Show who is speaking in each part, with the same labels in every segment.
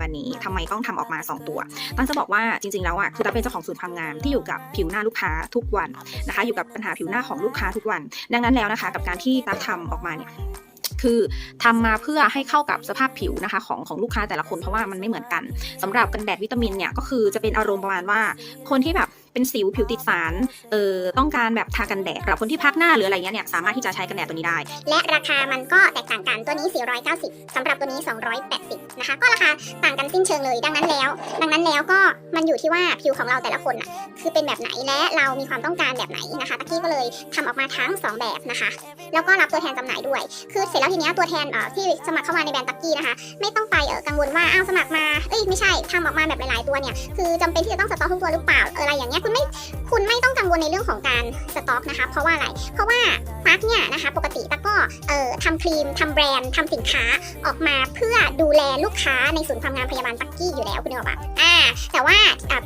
Speaker 1: วันนี้ทำไมต้องทำออกมา 2 ตัว ตั้งจะบอกว่าจริงๆแล้วอะคือตั๊กเป็นเจ้าของศูนย์ความงามที่อยู่กับผิวหน้าลูกค้าทุกวันนะคะ อยู่กับปัญหาผิวหน้าของลูกค้าทุกวัน ดังนั้นแล้วนะคะ กับการที่ตั๊กทำออกมาเนี่ยคือทำมาเพื่อให้เข้ากับสภาพผิวนะคะของของลูกค้าแต่ละคนเพราะว่ามันไม่เหมือนกันสำหรับกันแดดวิตามินเนี่ยก็คือจะเป็นอารมณ์ประมาณว่า คนที่แบบ เป็นสิวผิวติดสารเออต้องการแบบทากันแดดสำหรับคนที่พักหน้าหรืออะไรเงี้ยเนี่ยสามารถที่จะใช้กันแดดตัวนี้ได้
Speaker 2: และราคามันก็แตกต่างกันตัวนี้ 490สำหรับตัวนี้ 280 นะคะ ก็ราคาต่างกันสิ้นเชิงเลยดังนั้นแล้ว ดังนั้นแล้วก็มันอยู่ที่ว่าผิวของเราแต่ละคนอะคือเป็นแบบไหนและเรามีความต้องการแบบไหนนะคะตะกี้ก็เลยทำออกมาทั้ง 2 แบบนะคะ แล้วก็รับตัวแทนจำหน่ายด้วย คือเสร็จแล้วทีเนี้ยตัวแทนที่สมัครเข้ามาในแบรนด์ตักกี้นะคะ ไม่ต้องไปเออกังวลว่าอ้าวสมัครมาเอ้ยไม่ใช่ทำออกมาแบบหลายๆตัวเนี่ยคือจำเป็นที่จะต้องสต็อกทุกตัวหรือเปล่าอะไรอย่างเงี้ยคุณไม่คุณไม่ต้องกังวลในเรื่องของการสต็อกนะคะเพราะว่าอะไรเพราะว่า เนี่ยนะคะปกติตักก็เอ่อทำครีมทำแบรนด์ทำสินค้าออกมาเพื่อดูแลลูกค้าในศูนย์ความงามพยาบาลตักกี้อยู่แล้วคุณนึกออกปะอ่าแต่ว่า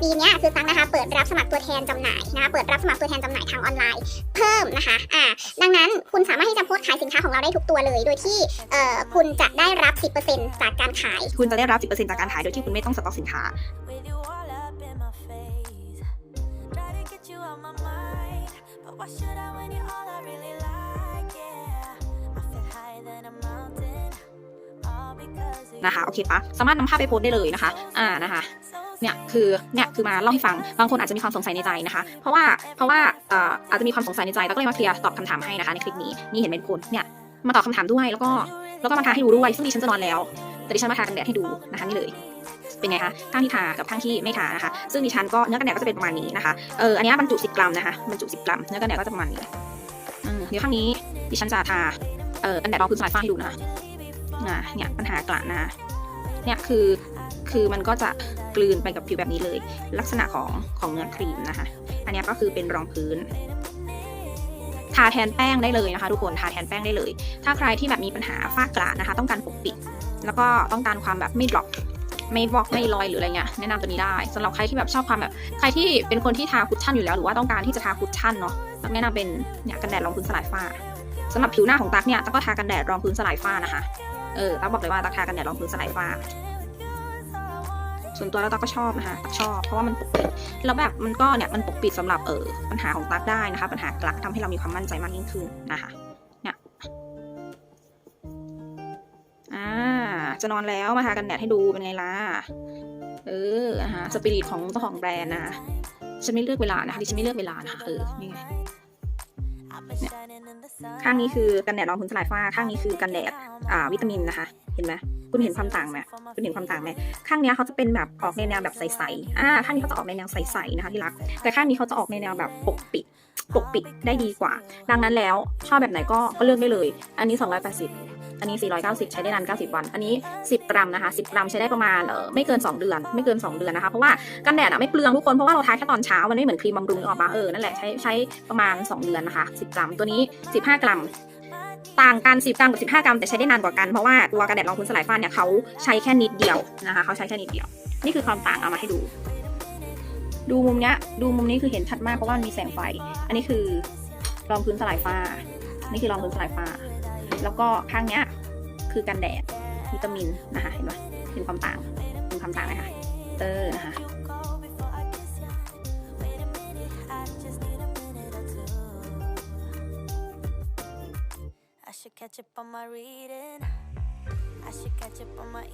Speaker 2: ปีนี้คือตักนะคะเปิดรับสมัครตัวแทนจำหน่ายนะคะเปิดรับสมัครตัวแทนจำหน่ายทางออนไลน์เพิ่มนะคะอ่าดังนั้นคุณสามารถที่จะโพสขายสินค้าของเราได้ทุกตัวเลย โดยที่เอ่อคุณจะได้รับ 10%จากการขาย
Speaker 1: คุณจะได้รับ 10%จากการขายโดยที่คุณไม่ต้องสต็อกสินค้า
Speaker 3: can't get you out my mind. But why should I when you're all I really like? Yeah. I feel higher than a mountain. All because of
Speaker 1: นะคะโอเคปะสามารถนำภาพไปโพสได้เลยนะคะ อ่านะคะเนี่ยคือเนี่ยคือมาเล่าให้ฟังบางคนอาจจะมีความสงสัยในใจนะคะ เพราะว่าเพราะว่าเอ่ออาจจะมีความสงสัยในใจแล้วก็เลยมาเคลียร์ตอบคำถามให้นะคะในคลิปนี้นี่เห็นเป็นคนเนี่ยมาตอบคำถามด้วยแล้วก็แล้วก็มาทาให้ดูด้วยซึ่งดิฉันจะนอนแล้ว แต่ดิฉันมาทากันแดดให้ดูนะคะนี่เลย เป็นไงคะข้างที่ทากับข้างที่ไม่ทานะคะ ซึ่งดิฉันก็เนื้อกันแดดก็จะเป็นประมาณนี้นะคะเอออันนี้บรรจุ 10 กรัมนะคะบรรจุ 10 กรัมเนื้อกันแดดก็จะประมาณนี้อืมเดี๋ยวข้างนี้ดิฉันจะทาเออกันแดดรองพื้นสายฟ้าให้ดูนะคะอ่าเนี่ยปัญหากระนะคะเนี่ยคือคือมันก็จะกลืนไปกับผิวแบบนี้เลย ลักษณะของของเนื้อครีมนะคะ อันนี้ก็คือเป็นรองพื้น ทาแทนแป้งได้เลยนะคะทุกคนทาแทนแป้งได้เลย ถ้าใครที่แบบมีปัญหาฝ้ากระนะคะ ต้องการปกปิด แล้วก็ต้องการความแบบไม่ดรอปไม่วอกไม่ลอยหรืออะไรเงี้ยแนะนำตัวนี้ได้สำหรับใครที่แบบชอบความแบบ ใครที่เป็นคนที่ทาคุชชั่นอยู่แล้วหรือว่าต้องการที่จะทาคุชชั่นเนาะตักแนะนำเป็นเนี่ยกันแดดรองพื้นสลายฝ้าสำหรับผิวหน้าของตักเนี่ยตักก็ทากันแดดรองพื้นสลายฝ้านะคะเออตักบอกเลยว่าตักทากันแดดรองพื้นสลายฝ้า ส่วนตัวแล้วตักก็ชอบนะคะตักชอบเพราะว่ามันปกปิดแล้วแบบมันก็เนี่ยมันปกปิดสำหรับเออปัญหาของตักได้นะคะ ปัญหากระทำให้เรามีความมั่นใจมากยิ่งขึ้นนะคะเนี่ยอ่าจะนอนแล้วมาทากันแดดให้ดูเป็นไงล่ะเออนะคะสปิริตของเจ้าของแบรนด์นะฉันไม่เลือกเวลานะคะดิฉันไม่เลือกเวลานะคะเออนี่ไง
Speaker 3: I've been shining in the sun.
Speaker 1: ข้างนี้คือกันแดดรองพื้นสลายฝ้า ข้างนี้คือกันแดดอ่าวิตามินนะคะ เห็นไหมคุณเห็นความต่างไหมคุณเห็นความต่างไหมข้างนี้เขาจะเป็นแบบออกในแนวแบบใสๆอ่าข้างนี้เขาจะออกในแนวใสๆนะคะที่รัก แต่ข้างนี้เขาจะออกในแนวแบบปกปิด ปกปิดได้ดีกว่า ดังนั้นแล้วชอบแบบไหนก็ก็เลือกได้เลย อันนี้ 280 อันนี้ 490 ใช้ได้นาน 90 วัน อันนี้ 10 กรัมนะคะ 10 กรัมใช้ได้ประมาณเออไม่เกิน 2 เดือน ไม่เกิน 2 เดือนนะคะ เพราะว่ากันแดดอะไม่เปลืองทุกคน เพราะว่าเราทาแค่ตอนเช้า มันไม่เหมือนครีมบำรุงนึกออกปะเออ นั่นแหละ ใช้ใช้ประมาณ 2 เดือนนะคะ 10 กรัม ตัวนี้ 15 กรัมต่างกัน10กรัมกับ15 กรัมแต่ใช้ได้นานกว่ากันเพราะว่าตัวกันแดดรองพื้นสลายฝ้าเนี่ยเขาใช้แค่นิดเดียวนะคะเขาใช้แค่นิดเดียว นี่คือความต่างเอามาให้ดู ดูมุมเนี้ยดูมุมนี้คือเห็นชัดมากเพราะว่ามันมีแสงไฟ อันนี้คือรองพื้นสลายฝ้า นี่คือรองพื้นสลายฝ้า แล้วก็ข้างเนี้ยคือกันแดดวิตามินนะคะเห็นไหมเห็นความต่างเห็นความต่างไหมคะเออนะคะ
Speaker 3: I should catch up on my reading. I should catch up on my